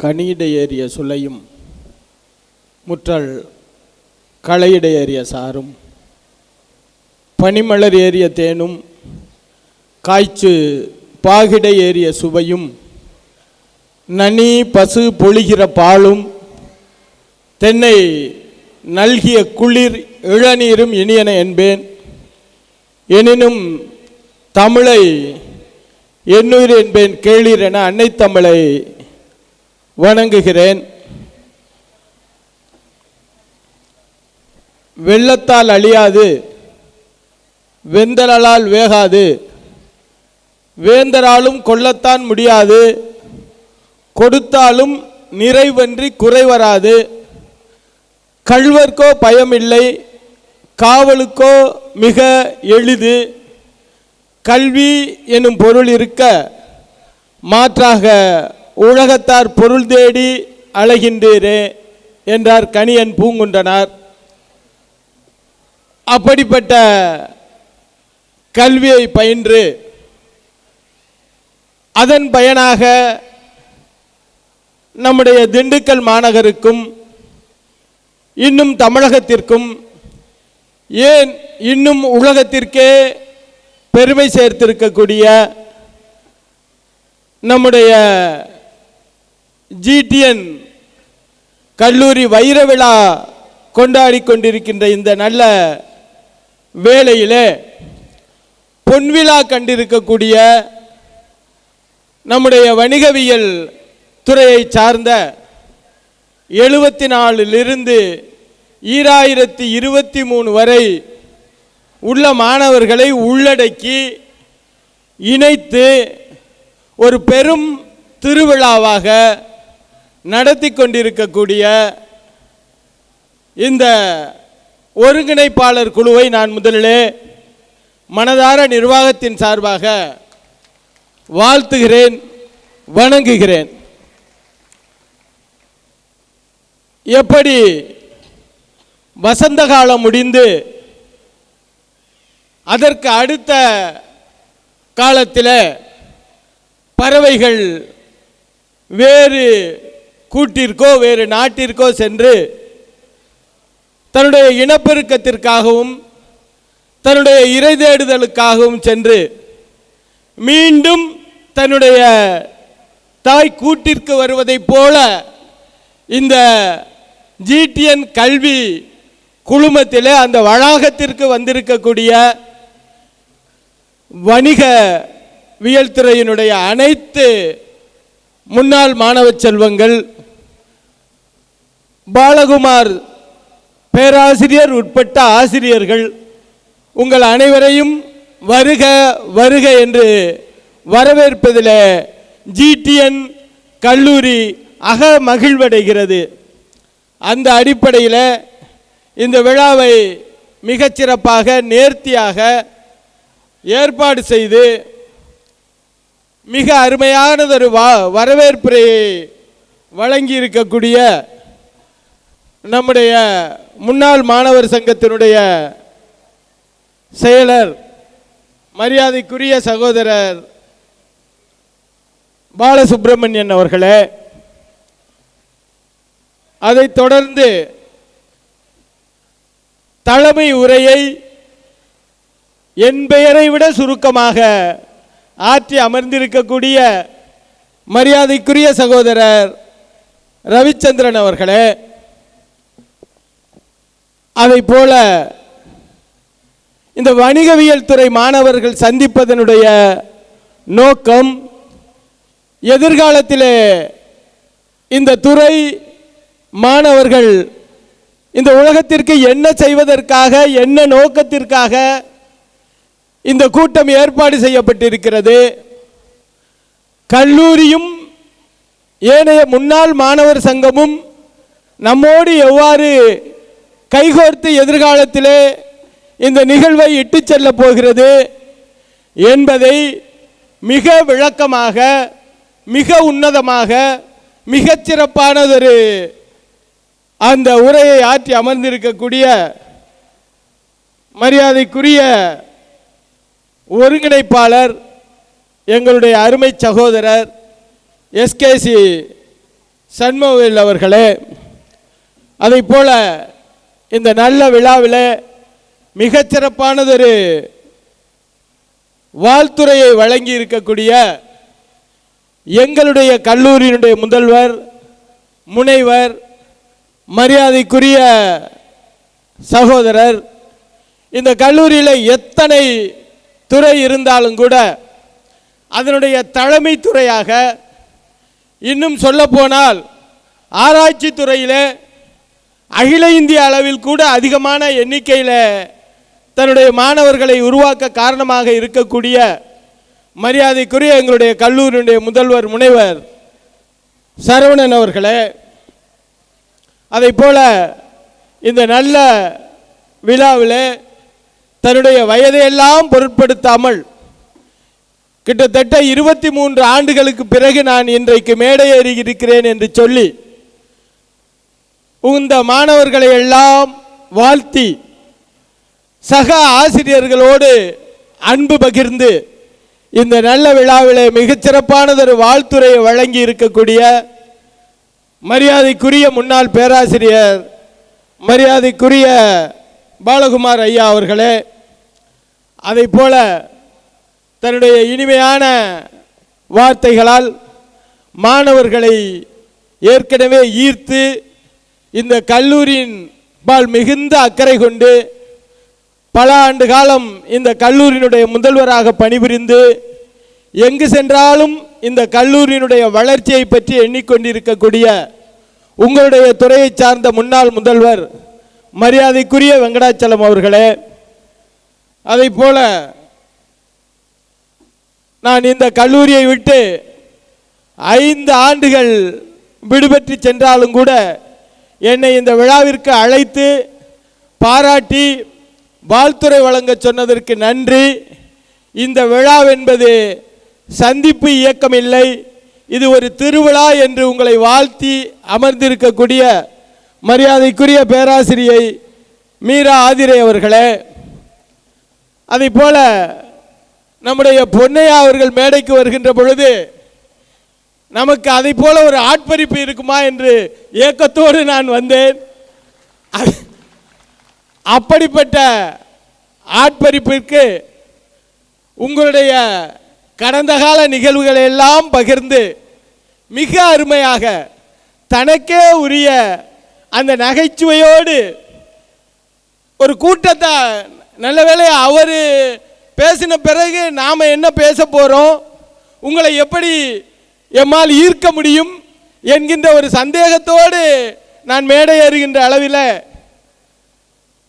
கனியிட ஏறிய சுளையும் முற்றல் களையிட ஏறிய சாரும் பனிமலர் ஏறிய தேனும் காய்ச்சு பாகிட ஏறிய சுவையும் நனி பசு பொழிகிற பாலும் தென்னை நல்கிய குளிர் இளநீரும் இனியன என்பேன். எனினும் தமிழை எண்ணுயிர் என்பேன் கேளீர் என அன்னை தமிழை வணங்குகிறேன். வெள்ளத்தால் அழியாது. வெந்தலால் வேகாது. வேந்தராலும் கொல்லத்தான் முடியாது. கொடுத்தாலும் நிறைவன்றி குறைவராது கள்வர்க்கோ பயமில்லை. காவலுக்கோ மிக எளிது. கல்வி எனும் பொருள் இருக்க மாற்றாக உலகத்தார் பொருள் தேடி அழகின்றீரே என்றார் கணியன் பூங்குண்டனார் அப்படிப்பட்ட கல்வியை பயின்று அதன் பயனாக நம்முடைய திண்டுக்கல் மாநகருக்கும் இன்னும் தமிழகத்திற்கும் ஏன் இன்னும் உலகத்திற்கே பெருமை சேர்த்திருக்கக்கூடிய நம்முடைய ஜிடிஎன் கல்லூரி வைர விழா கொண்டாடி கொண்டிருக்கின்ற இந்த நல்ல வேளையிலே பொன்விழா கண்டிருக்கக்கூடிய நம்முடைய வணிகவியல் துறையை சார்ந்த எழுபத்தி நாலிலிருந்து ஈராயிரத்தி இருபத்தி மூணு வரை உள்ள மாணவர்களை உள்ளடக்கி இணைத்து ஒரு பெரும் திருவிழாவாக நடத்தி கொண்டிருக்கக்கூடிய இந்த ஒருங்கிணைப்பாளர் குழுவை நான் முதலிலே மனதார நிர்வாகத்தின் சார்பாக வாழ்த்துகிறேன் வணங்குகிறேன். எப்படி வசந்த காலம் முடிந்து அதற்கு அடுத்த காலத்தில் பறவைகள் வேறு கூட்டிற்கோ வேறு நாட்டிற்கோ சென்று தன்னுடைய இனப்பெருக்கத்திற்காகவும் தன்னுடைய இறை தேடுதலுக்காகவும் சென்று மீண்டும் தன்னுடைய தாய் கூட்டிற்கு வருவதைப் போல இந்த ஜிடிஎன் கல்வி குழுமத்தில் அந்த வளாகத்திற்கு வந்திருக்கக்கூடிய வணிகவியல் துறையினுடைய அனைத்து முன்னாள் மாணவ செல்வங்கள் பாலகுமார் பேராசிரியர் உட்பட்ட ஆசிரியர்கள் உங்கள் அனைவரையும் வருக வருக என்று வரவேற்பதில் ஜிடிஎன் கல்லூரி அக மகிழ்வடைகிறது. அந்த அடிப்படையில் இந்த விழாவை மிகச்சிறப்பாக நேர்த்தியாக ஏற்பாடு செய்து மிக அருமையானதொரு வா வரவேற்பை வழங்கி இருக்கக்கூடிய நம்முடைய முன்னாள் மாணவர் சங்கத்தினுடைய செயலர் மரியாதைக்குரிய சகோதரர் பாலசுப்பிரமணியன் அவர்களே அதைத் தொடர்ந்து தலைமை உரையை என் பெயரை விட சுருக்கமாக ஆற்றி அமர்ந்திருக்கக்கூடிய மரியாதைக்குரிய சகோதரர் ரவிச்சந்திரன் அவர்களே அதை போல இந்த வணிகவியல் துறை மாணவர்கள் சந்திப்பதனுடைய நோக்கம் எதிர்காலத்திலே இந்த துறை மாணவர்கள் இந்த உலகத்திற்கு என்ன செய்வதற்காக என்ன நோக்கத்திற்காக இந்த கூட்டம் ஏற்பாடு செய்யப்பட்டிருக்கிறது. கல்லூரியும் ஏனைய முன்னாள் மாணவர் சங்கமும் நம்மோடு எவ்வாறு கைகோர்த்து எதிர்காலத்திலே இந்த நிகழ்வை இட்டு செல்ல போகிறது என்பதை மிக விளக்கமாக மிக உன்னதமாக மிகச்சிறப்பானதொரு அந்த உரையை ஆற்றி அமர்ந்திருக்கக்கூடிய மரியாதைக்குரிய ஒருங்கிணைப்பாளர் எங்களுடைய அருமை சகோதரர் எஸ்கேசி சண்முகவேல் அவர்களே அதைப் போல இந்த நல்ல விழாவில் மிகச்சிறப்பானதொரு வாழ்த்துறையை வழங்கி இருக்கக்கூடிய எங்களுடைய கல்லூரியினுடைய முதல்வர் முனைவர் மரியாதைக்குரிய சகோதரர் இந்த கல்லூரியில் எத்தனை துறை இருந்தாலும் கூட அதனுடைய தலைமை துறையாக இன்னும் சொல்லப்போனால் ஆராய்ச்சி துறையில் அகில இந்திய அளவில் கூட அதிகமான எண்ணிக்கையில் தன்னுடைய மாணவர்களை உருவாக்க காரணமாக இருக்கக்கூடிய மரியாதைக்குரிய எங்களுடைய கல்லூரியுடைய முதல்வர் முனைவர் சரவணன் அவர்களே அதைப் போல இந்த நல்ல விழாவில் தன்னுடைய வயதையெல்லாம் பொருட்படுத்தாமல் கிட்டத்தட்ட இருபத்தி மூன்று ஆண்டுகளுக்கு பிறகு நான் இன்றைக்கு மேடையேறி இருக்கிறேன் என்று சொல்லி இந்த மாணவர்களை எல்லாம் வாழ்த்தி சக ஆசிரியர்களோடு அன்பு பகிர்ந்து இந்த நல்ல விழாவிலே மிகச்சிறப்பானதொரு வாழ்த்துறையை வழங்கி இருக்கக்கூடிய மரியாதைக்குரிய முன்னாள் பேராசிரியர் மரியாதைக்குரிய பாலகுமார் ஐயா அவர்களே அதைப் போல தன்னுடைய இனிமையான வார்த்தைகளால் மாணவர்களை ஏற்கனவே ஈர்த்து இந்த கல்லூரியின் பால் மிகுந்த அக்கறை கொண்டு பல ஆண்டு காலம் இந்த கல்லூரியினுடைய முதல்வராக பணிபுரிந்து எங்கு சென்றாலும் இந்த கல்லூரியினுடைய வளர்ச்சியை பற்றி எண்ணிக்கொண்டிருக்கக்கூடிய உங்களுடைய துறையை சார்ந்த முன்னாள் முதல்வர் மரியாதைக்குரிய வெங்கடாச்சலம் அவர்களே அதைப் போல நான் இந்த கல்லூரியை விட்டு ஐந்து ஆண்டுகள் விடுபட்டு சென்றாலும் கூட என்னை இந்த விழாவிற்கு அழைத்து பாராட்டி வாழ்த்துறை வழங்க சொன்னதற்கு நன்றி. இந்த விழா என்பது சந்திப்பு இயக்கம் இல்லை இது ஒரு திருவிழா என்று உங்களை வாழ்த்தி அமர்ந்திருக்கக்கூடிய மரியாதைக்குரிய பேராசிரியை மீரா ஆதிரை அவர்களே அதை போல நம்முடைய பொன்னையா அவர்கள் மேடைக்கு வருகின்ற பொழுது நமக்கு அதை போல ஒரு ஆட்பறிப்பு இருக்குமா என்று ஏக்கத்தோடு நான் வந்தேன். அப்படிப்பட்ட ஆட்பறிப்பிற்கு உங்களுடைய கடந்த கால நிகழ்வுகளை எல்லாம் பகிர்ந்து மிக அருமையாக தனக்கே உரிய அந்த நகைச்சுவையோடு ஒரு கூட்டத்தை நல்ல வேளை அவர் பேசின பிறகு நாம் என்ன பேச போகிறோம் உங்களை எப்படி எம்மால் ஈர்க்க முடியும்? என்கின்ற ஒரு சந்தேகத்தோடு நான் மேடை ஏறுகின்ற அளவில்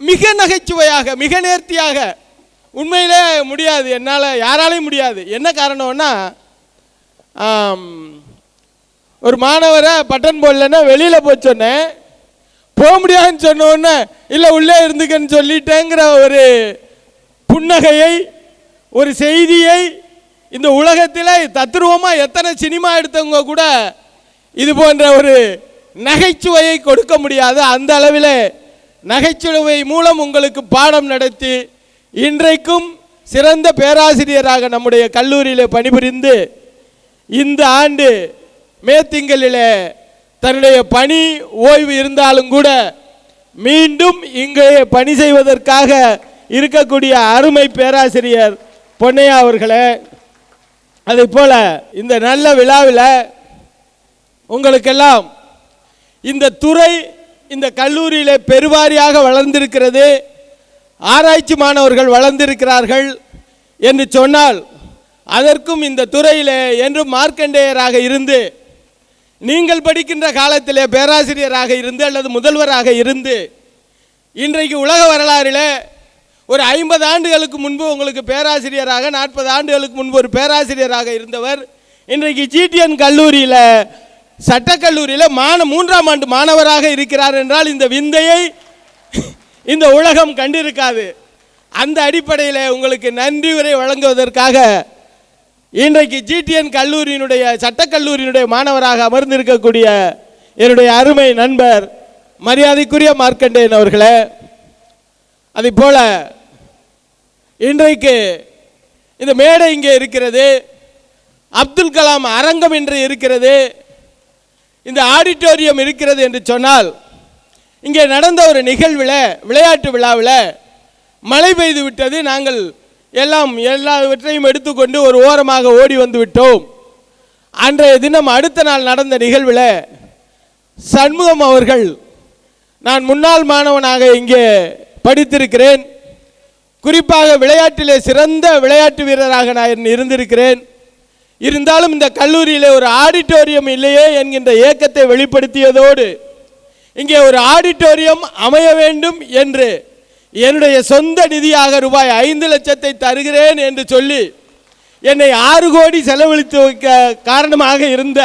மிக நகைச்சுவையாக மிக நேர்த்தியாக உண்மையிலே முடியாது என்னால் யாராலையும் முடியாது. என்ன காரணம்னா ஒரு மாணவரை பட்டன் போடலன்னா வெளியில் போய் சொன்னேன். போக முடியாதுன்னு சொன்னோன்னே இல்லை உள்ளே இருந்துக்கன்னு சொல்லிட்டேங்கிற ஒரு புன்னகையை ஒரு செய்தியை இந்த உலகத்தில் தத்ரூபமாக எத்தனை சினிமா எடுத்தவங்க கூட இது போன்ற ஒரு நகைச்சுவையை கொடுக்க முடியாது. அந்த அளவில் நகைச்சுவை மூலம் உங்களுக்கு பாடம் நடத்தி இன்றைக்கும் சிறந்த பேராசிரியராக நம்முடைய கல்லூரியில் பணிபுரிந்து இந்த ஆண்டு மே திங்களிலே தன்னுடைய பணி ஓய்வு இருந்தாலும் கூட மீண்டும் இங்கே பணி செய்வதற்காக இருக்கக்கூடிய அருமை பேராசிரியர் பொன்னையா அவர்களே அதை போல இந்த நல்ல விழாவில் உங்களுக்கெல்லாம் இந்த துறை இந்த கல்லூரியில் பெருவாரியாக வளர்ந்திருக்கிறது ஆராய்ச்சி மாணவர்கள் வளர்ந்திருக்கிறார்கள் என்று சொன்னால் அதற்கும் இந்த துறையிலே என்றும் மார்க்கண்டேயராக இருந்து நீங்கள் படிக்கின்ற காலத்திலே பேராசிரியராக இருந்து அல்லது முதல்வராக இருந்து இன்றைக்கு உலக வரலாறில் ஒரு ஐம்பது ஆண்டுகளுக்கு முன்பு உங்களுக்கு பேராசிரியராக நாற்பது ஆண்டுகளுக்கு முன்பு ஒரு பேராசிரியராக இருந்தவர் இன்றைக்கு ஜிடிஎன் கல்லூரியில் சட்டக்கல்லூரியில் மாண மூன்றாம் ஆண்டு மாணவராக இருக்கிறார் என்றால் இந்த விந்தையை இந்த உலகம் கண்டிருக்காது. அந்த அடிப்படையில் உங்களுக்கு நன்றி உரை வழங்குவதற்காக இன்றைக்கு ஜிடிஎன் கல்லூரியினுடைய சட்டக்கல்லூரியினுடைய மாணவராக அமர்ந்திருக்கக்கூடிய என்னுடைய அருமை நண்பர் மரியாதைக்குரிய மார்க்கண்டேயன் அவர்களே அதை போல இன்றைக்கு இந்த மேடை இங்கே இருக்கிறது அப்துல் கலாம் அரங்கம் என்று இருக்கிறது இந்த ஆடிட்டோரியம் இருக்கிறது என்று சொன்னால் இங்கே நடந்த ஒரு நிகழ்வில் விளையாட்டு விழாவில் மழை பெய்து விட்டது நாங்கள் எல்லாம் எல்லாவற்றையும் எடுத்துக்கொண்டு ஒரு ஓரமாக ஓடி வந்து விட்டோம் அன்றைய தினம் அடுத்த நாள் நடந்த நிகழ்வில் சண்முகம் அவர்கள் நான் முன்னாள் மாணவனாக இங்கே படித்திருக்கிறேன். குறிப்பாக விளையாட்டிலே சிறந்த விளையாட்டு வீரராக நான் இருந்திருக்கிறேன். இருந்தாலும் இந்த கல்லூரியில் ஒரு ஆடிட்டோரியம் இல்லையே என்கின்ற ஏக்கத்தை வெளிப்படுத்தியதோடு இங்கே ஒரு ஆடிட்டோரியம் அமைய வேண்டும் என்று என்னுடைய சொந்த நிதியாக ரூபாய் ஐந்து லட்சத்தை தருகிறேன் என்று சொல்லி என்னை ஆறு கோடி செலவழித்து வைக்க காரணமாக இருந்த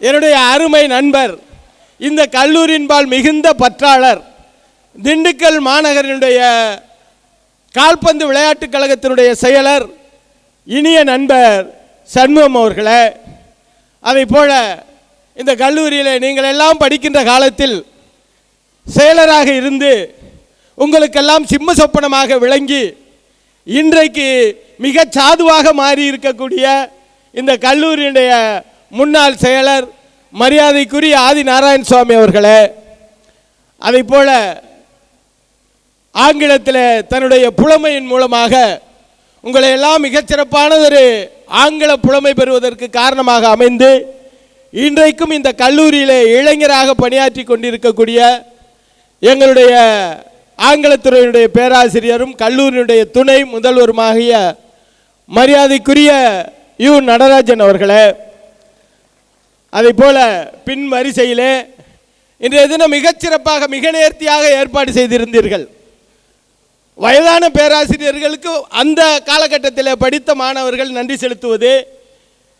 என்னுடைய அருமை நண்பர் இந்த கல்லூரியின்பால் மிகுந்த பற்றாளர் திண்டுக்கல் மாநகரினுடைய கால்பந்து விளையாட்டுக் கழகத்தினுடைய செயலர் இனிய நண்பர் சண்முகம் அவர்களே அதை போல இந்த கல்லூரியில் நீங்கள் எல்லாம் படிக்கின்ற காலத்தில் செயலராக இருந்து உங்களுக்கெல்லாம் சிம்ம சொப்பனமாக விளங்கி இன்றைக்கு மிக சாதுவாக மாறி இருக்கக்கூடிய இந்த கல்லூரியினுடைய முன்னாள் செயலர் மரியாதைக்குரிய ஆதி நாராயண சுவாமி அவர்களே அதை போல ஆங்கிலத்தில் தன்னுடைய புலமையின் மூலமாக உங்களை எல்லாம் மிகச்சிறப்பானதொரு ஆங்கில புலமை பெறுவதற்கு காரணமாக அமைந்து இன்றைக்கும் இந்த கல்லூரியிலே இளைஞராக பணியாற்றி கொண்டிருக்கக்கூடிய எங்களுடைய ஆங்கிலத்துறையினுடைய பேராசிரியரும் கல்லூரியினுடைய துணை முதல்வருமாகிய மரியாதைக்குரிய யு நடராஜன் அவர்களே அதை போல பின் வரிசையிலே இன்றைய தினம் மிகச்சிறப்பாக மிக நேர்த்தியாக ஏற்பாடு செய்திருந்தீர்கள். வயதான பேராசிரியர்களுக்கு அந்த காலகட்டத்தில் படித்த மாணவர்கள் நன்றி செலுத்துவது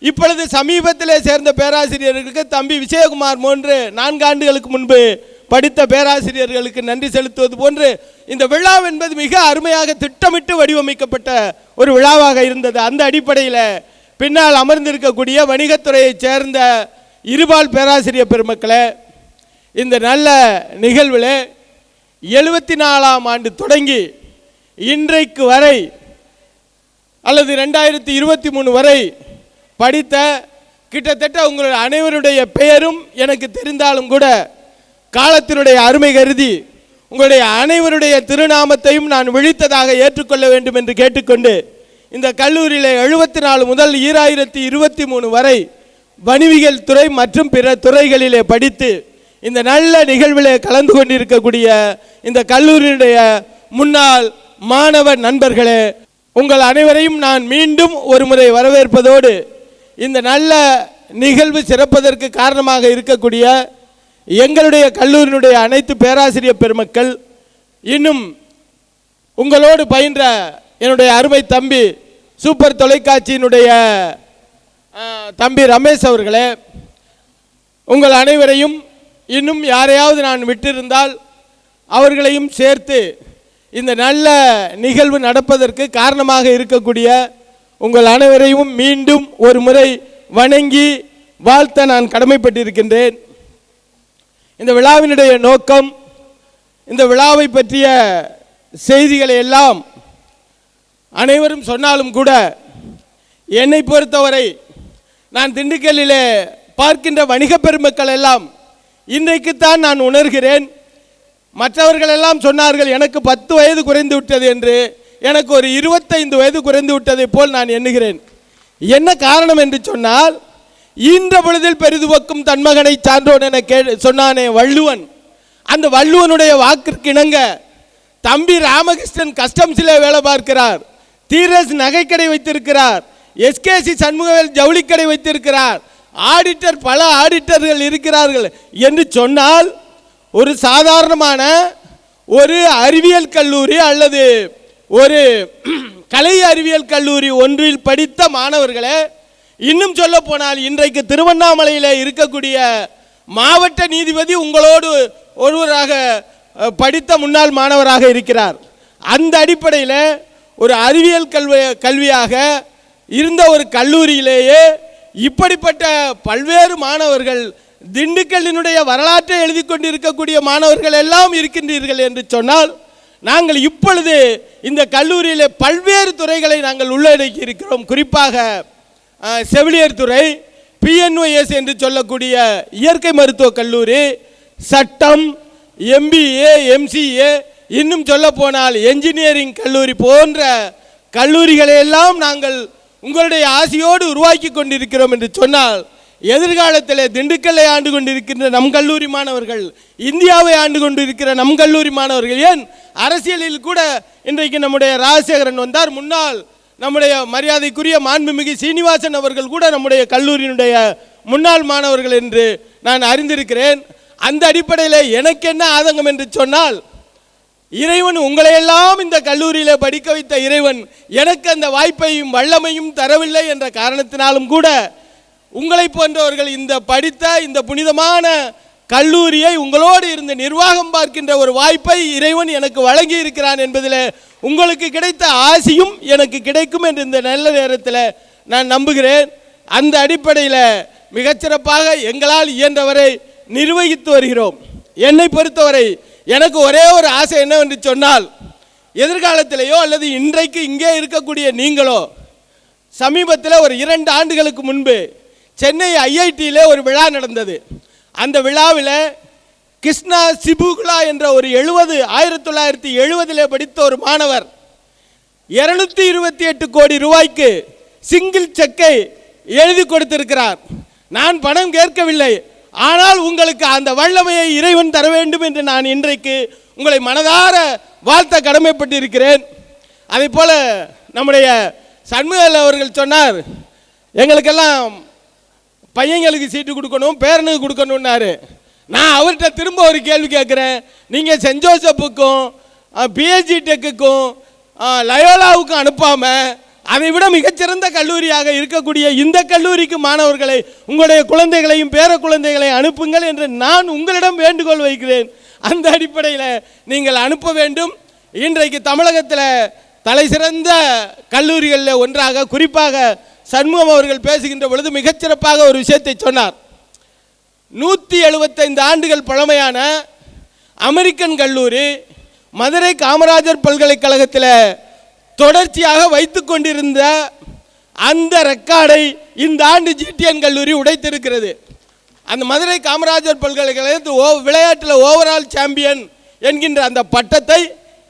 இப்பொழுது சமீபத்தில் சேர்ந்த பேராசிரியர்களுக்கு தம்பி விஜயகுமார் போன்று நான்கு ஆண்டுகளுக்கு முன்பு படித்த பேராசிரியர்களுக்கு நன்றி செலுத்துவது போன்று இந்த விழா என்பது மிக அருமையாக திட்டமிட்டு வடிவமைக்கப்பட்ட ஒரு விழாவாக இருந்தது. அந்த அடிப்படையில் பின்னால் அமர்ந்திருக்கக்கூடிய வணிகத்துறையைச் சேர்ந்த இருபால் பேராசிரியர் பெருமக்களே இந்த நல்ல நிகழ்வில் எழுபத்தி நாலாம் ஆண்டு தொடங்கி இன்றைக்கு வரை அல்லது ரெண்டாயிரத்தி இருபத்தி மூணு வரை படித்த கிட்டத்தட்ட உங்களுடைய அனைவருடைய பெயரும் எனக்கு தெரிந்தாலும் கூட காலத்தினுடைய அருமை கருதி உங்களுடைய அனைவருடைய திருநாமத்தையும் நான் விழித்ததாக ஏற்றுக்கொள்ள வேண்டும் என்று கேட்டுக்கொண்டு இந்த கல்லூரியில் எழுபத்தி நாலு முதல் ஈராயிரத்தி இருபத்தி மூணு வரை வணிவியல் துறை மற்றும் பிற துறைகளிலே படித்து இந்த நல்ல நிகழ்விலே கலந்து கொண்டிருக்கக்கூடிய இந்த கல்லூரியினுடைய முன்னாள் மாணவ நண்பர்களே உங்கள் அனைவரையும் நான் மீண்டும் ஒரு முறை வரவேற்பதோடு இந்த நல்ல நிகழ்வு சிறப்பதற்கு காரணமாக இருக்கக்கூடிய எங்களுடைய கல்லூரியினுடைய அனைத்து பேராசிரியர் பெருமக்கள் இன்னும் உங்களோடு பயின்ற என்னுடைய அருமை தம்பி சூப்பர் தொலைக்காட்சியினுடைய தம்பி ரமேஷ் அவர்களே உங்கள் அனைவரையும் இன்னும் யாரையாவது நான் விட்டிருந்தால் அவர்களையும் சேர்த்து இந்த நல்ல நிகழ்வு நடப்பதற்கு காரணமாக இருக்கக்கூடிய உங்கள் அனைவரையும் மீண்டும் ஒரு முறை வணங்கி வாழ்த்த நான் கடமைப்பட்டிருக்கின்றேன். இந்த விழாவினுடைய நோக்கம் இந்த விழாவை பற்றிய செய்திகளை எல்லாம் அனைவரும் சொன்னாலும் கூட என்னை பொறுத்தவரை நான் திண்டுக்கல்லிலே பார்க்கின்ற வணிக பெருமக்கள் எல்லாம் இன்றைக்குத்தான் நான் உணர்கிறேன். மற்றவர்கள் எல்லாம் சொன்னார்கள் எனக்கு பத்து வயது குறைந்து விட்டது என்று. எனக்கு ஒரு இருபத்தைந்து வயது குறைந்து விட்டதை போல் நான் எண்ணுகிறேன். என்ன காரணம் என்று சொன்னால் ஈன்ற பொழுதில் பெரிதுவக்கும் தன்மகனை சான்றோன் என கே சொன்னானே வள்ளுவன். அந்த வள்ளுவனுடைய வாக்கிற்கு இணங்க தம்பி ராமகிருஷ்ணன் கஸ்டம்ஸில் வேலை பார்க்கிறார். தீரஸ் நகைக்கடை வைத்திருக்கிறார். எஸ்கேசி சண்முகவேல் ஜவுளிக்கடை வைத்திருக்கிறார். ஆடிட்டர் பல ஆடிட்டர்கள் இருக்கிறார்கள் என்று சொன்னால் ஒரு சாதாரணமான ஒரு அறிவியல் கல்லூரி அல்லது ஒரு கலை அறிவியல் கல்லூரி ஒன்றில் படித்த மாணவர்களே இன்னும் சொல்ல போனால் இன்றைக்கு திருவண்ணாமலையில் இருக்கக்கூடிய மாவட்ட நீதிபதி உங்களோடு ஒருவராக படித்த முன்னாள் மாணவராக இருக்கிறார். அந்த அடிப்படையில் ஒரு அறிவியல் கல்வி கல்வியாக இருந்த ஒரு கல்லூரியிலேயே இப்படிப்பட்ட பல்வேறு மாணவர்கள் திண்டுக்கல்லினுடைய வரலாற்றை எழுதி கொண்டிருக்கக்கூடிய மாணவர்கள் எல்லாம் இருக்கின்றீர்கள் என்று சொன்னால் நாங்கள் இப்பொழுது இந்த கல்லூரியில் பல்வேறு துறைகளை நாங்கள் உள்ளடக்கி இருக்கிறோம் குறிப்பாக செவிலியர் துறை பிஎன்ஒஎஸ் என்று சொல்லக்கூடிய இயற்கை மருத்துவக் கல்லூரி சட்டம் எம்பிஏ எம்சிஏ இன்னும் சொல்ல போனால் என்ஜினியரிங் கல்லூரி போன்ற கல்லூரிகளையெல்லாம் நாங்கள் உங்களுடைய ஆசையோடு உருவாக்கி கொண்டிருக்கிறோம் என்று சொன்னால் எதிர்காலத்தில் திண்டுக்கல்லை ஆண்டு கொண்டிருக்கின்ற நம் கல்லூரி மாணவர்கள் இந்தியாவை ஆண்டு கொண்டிருக்கிற நம் கல்லூரி மாணவர்கள் ஏன் அரசியலில் கூட இன்றைக்கு நம்முடைய ராஜசேகரன் வந்தார். முன்னாள் நம்முடைய மரியாதைக்குரிய மாண்புமிகு சீனிவாசன் அவர்கள் கூட நம்முடைய கல்லூரியினுடைய முன்னாள் மாணவர்கள் என்று நான் அறிந்திருக்கிறேன். அந்த அடிப்படையில் எனக்கு என்ன ஆதங்கம் என்று சொன்னால் இறைவன் உங்களையெல்லாம் இந்த கல்லூரியில் படிக்க வைத்த இறைவன் எனக்கு அந்த வாய்ப்பையும் வல்லமையும் தரவில்லை என்ற காரணத்தினாலும் கூட உங்களை போன்றவர்கள் இந்த படித்த இந்த புனிதமான கல்லூரியை உங்களோடு இருந்து நிர்வாகம் பார்க்கின்ற ஒரு வாய்ப்பை இறைவன் எனக்கு வழங்கி இருக்கிறான் என்பதில் உங்களுக்கு கிடைத்த ஆசியும் எனக்கு கிடைக்கும் என்று இந்த நல்ல நேரத்தில் நான் நம்புகிறேன். அந்த அடிப்படையில் மிகச்சிறப்பாக எங்களால் இயன்றவரை நிர்வகித்து வருகிறோம். என்னை பொறுத்தவரை எனக்கு ஒரே ஒரு ஆசை என்னவென்று சொன்னால் எதிர்காலத்திலேயோ அல்லது இன்றைக்கு இங்கே இருக்கக்கூடிய நீங்களோ சமீபத்தில் ஒரு இரண்டு ஆண்டுகளுக்கு முன்பு சென்னை ஐஐடியில் ஒரு விழா நடந்தது. அந்த விழாவில் கிருஷ்ணா சிபுகுலா என்ற ஒரு எழுபது ஆயிரத்தி தொள்ளாயிரத்தி எழுபதிலே படித்த ஒரு மாணவர் இருநூத்தி இருபத்தி எட்டு கோடி ரூபாய்க்கு சிங்கிள் செக்கை எழுதி கொடுத்திருக்கிறார். நான் பணம் கேட்கவில்லை. ஆனால் உங்களுக்கு அந்த வல்லமையை இறைவன் தர வேண்டும் என்று நான் இன்றைக்கு உங்களை மனதார வாழ்த்த கடமைப்பட்டிருக்கிறேன். அதே போல நம்முடைய சண்முகல் அவர்கள் சொன்னார் எங்களுக்கெல்லாம் பையங்களுக்கு சீட்டு கொடுக்கணும் பேரனுக்கு கொடுக்கணும்னாரு. நான் அவர்கிட்ட திரும்ப ஒரு கேள்வி கேட்குறேன். நீங்கள் சென்ட் ஜோசப்புக்கும் பிஎஸ்ஜி டெக்குக்கும் லயோலாவுக்கும் அனுப்பாமல் அதை விட மிகச்சிறந்த கல்லூரியாக இருக்கக்கூடிய இந்த கல்லூரிக்கு மாணவர்களை உங்களுடைய குழந்தைகளையும் பேர குழந்தைகளையும் அனுப்புங்கள் என்று நான் உங்களிடம் வேண்டுகோள் வைக்கிறேன். அந்த அடிப்படையில் நீங்கள் அனுப்ப வேண்டும். இன்றைக்கு தமிழகத்தில் தலை சிறந்த கல்லூரிகளில் ஒன்றாக குறிப்பாக சண்முகம் அவர்கள் பேசுகின்ற பொழுது மிகச்சிறப்பாக ஒரு விஷயத்தை சொன்னார். நூற்றி எழுபத்தைந்து ஆண்டுகள் பழமையான அமெரிக்கன் கல்லூரி மதுரை காமராஜர் பல்கலைக்கழகத்தில் தொடர்ச்சியாக வைத்து கொண்டிருந்த அந்த ரெக்கார்டை இந்த ஆண்டு ஜிடிஎன் கல்லூரி உடைத்திருக்கிறது. அந்த மதுரை காமராஜர் பல்கலைக்கழகத்தில் ஓ விளையாட்டில் ஓவரால் சாம்பியன் என்கின்ற அந்த பட்டத்தை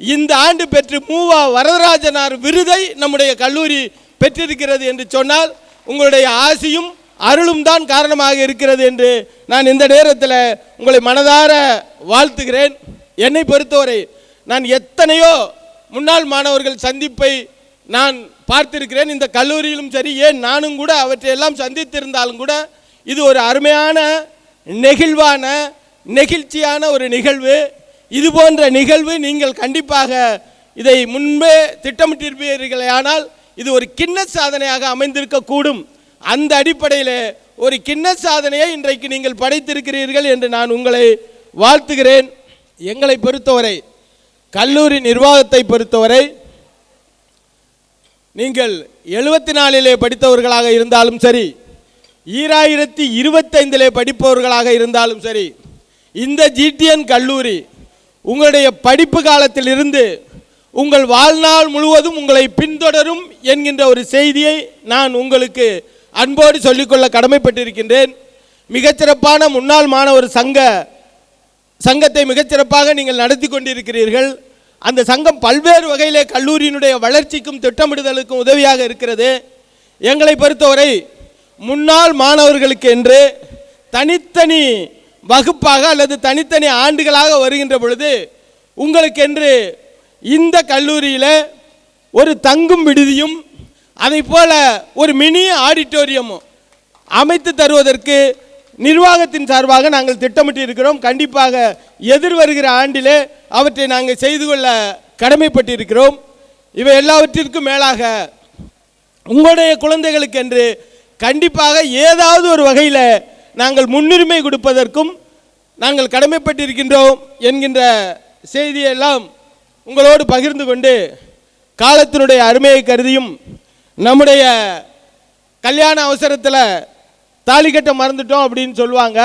இந்த ஆண்டு பெற்று மூவா வரதராஜனார் விருதை நம்முடைய கல்லூரி பெற்றிருக்கிறது என்று சொன்னால் உங்களுடைய ஆசியும் அருளும் தான் காரணமாக இருக்கிறது என்று நான் இந்த நேரத்தில் உங்களை மனதார வாழ்த்துகிறேன். என்னை பொறுத்தவரை நான் எத்தனையோ முன்னாள் மாணவர்கள் சந்திப்பை நான் பார்த்திருக்கிறேன். இந்த கல்லூரியிலும் சரி ஏன் நானும் கூட அவற்றையெல்லாம் சந்தித்திருந்தாலும் கூட இது ஒரு அருமையான நெகிழ்வான நெகிழ்ச்சியான ஒரு நிகழ்வு. இது போன்ற நிகழ்வு நீங்கள் கண்டிப்பாக இதை முன்பே திட்டமிட்டிருப்பீர்களே ஆனால் இது ஒரு கிண்ண சாதனையாக அமைந்திருக்கக்கூடும். அந்த அடிப்படையில் ஒரு கிண்ண சாதனையை இன்றைக்கு நீங்கள் படைத்திருக்கிறீர்கள் என்று நான் உங்களை வாழ்த்துகிறேன். எங்களை பொறுத்தவரை கல்லூரி நிர்வாகத்தை பொறுத்தவரை நீங்கள் எழுபத்தி நாலிலே படித்தவர்களாக இருந்தாலும் சரி ஈராயிரத்தி இருபத்தைந்திலே படிப்பவர்களாக இருந்தாலும் சரி இந்த ஜிடிஎன் கல்லூரி உங்களுடைய படிப்பு காலத்தில் இருந்து உங்கள் வாழ்நாள் முழுவதும் உங்களை பின்தொடரும் என்கின்ற ஒரு செய்தியை நான் உங்களுக்கு அன்போடு சொல்லிக்கொள்ள கடமைப்பட்டிருக்கின்றேன். மிகச்சிறப்பான முன்னாள் மாணவர் சங்க சங்கத்தை மிகச்சிறப்பாக நீங்கள் நடத்தி கொண்டிருக்கிறீர்கள். அந்த சங்கம் பல்வேறு வகையிலே கல்லூரியினுடைய வளர்ச்சிக்கும் திட்டமிடுதலுக்கும் உதவியாக இருக்கிறது. எங்களை பொறுத்தவரை முன்னாள் மாணவர்களுக்கு என்று தனித்தனி வகுப்பாக அல்லது தனித்தனி ஆண்டுகளாக வருகின்ற பொழுது உங்களுக்கென்று இந்த கல்லூரியில் ஒரு தங்கும் விடுதியும் அதை போல ஒரு மினி ஆடிட்டோரியமும் அமைத்து தருவதற்கு நிர்வாகத்தின் சார்பாக நாங்கள் திட்டமிட்டு இருக்கிறோம் கண்டிப்பாக எதிர் வருகிற ஆண்டிலே அவற்றை நாங்கள் செய்து கொள்ள கடமைப்பட்டிருக்கிறோம். இவை எல்லாவற்றிற்கும் மேலாக உங்களுடைய குழந்தைகளுக்கு என்று கண்டிப்பாக ஏதாவது ஒரு வகையில் நாங்கள் முன்னுரிமை கொடுப்பதற்கும் நாங்கள் கடமைப்பட்டிருக்கின்றோம் என்கின்ற செய்தியெல்லாம் உங்களோடு பகிர்ந்து கொண்டு காலத்தினுடைய அருமையை கருதியும் நம்முடைய கல்யாண அவசரத்தில் தாலி கட்ட மறந்துட்டோம் அப்படின்னு சொல்லுவாங்க.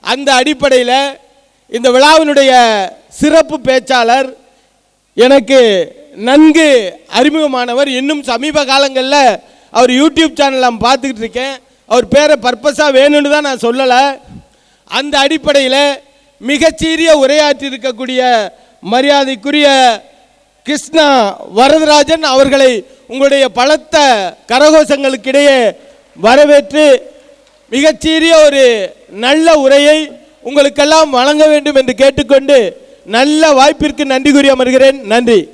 அந்த அடிப்படையில் இந்த விழாவினுடைய சிறப்பு பேச்சாளர் எனக்கு நன்கு அறிமுகமானவர். இன்னும் சமீப காலங்களில் அவர் யூடியூப் சேனல் நான் பார்த்துக்கிட்டு இருக்கேன். அவர் பேரை பர்பஸாக வேணும்னு தான் நான் சொல்லலை. அந்த அடிப்படையில் மிகச்சீரிய உரையாற்றி இருக்கக்கூடிய மரியாதைக்குரிய கிருஷ்ணா வரதராஜன் அவர்களை உங்களுடைய பலத்த கரகோஷங்களுக்கிடையே வரவேற்று மிகச்சீரிய ஒரு நல்ல உரையை உங்களுக்கெல்லாம் வழங்க வேண்டும் என்று கேட்டுக்கொண்டு நல்ல வாய்ப்பிற்கு நன்றி கூறி அமர்கிறேன். நன்றி.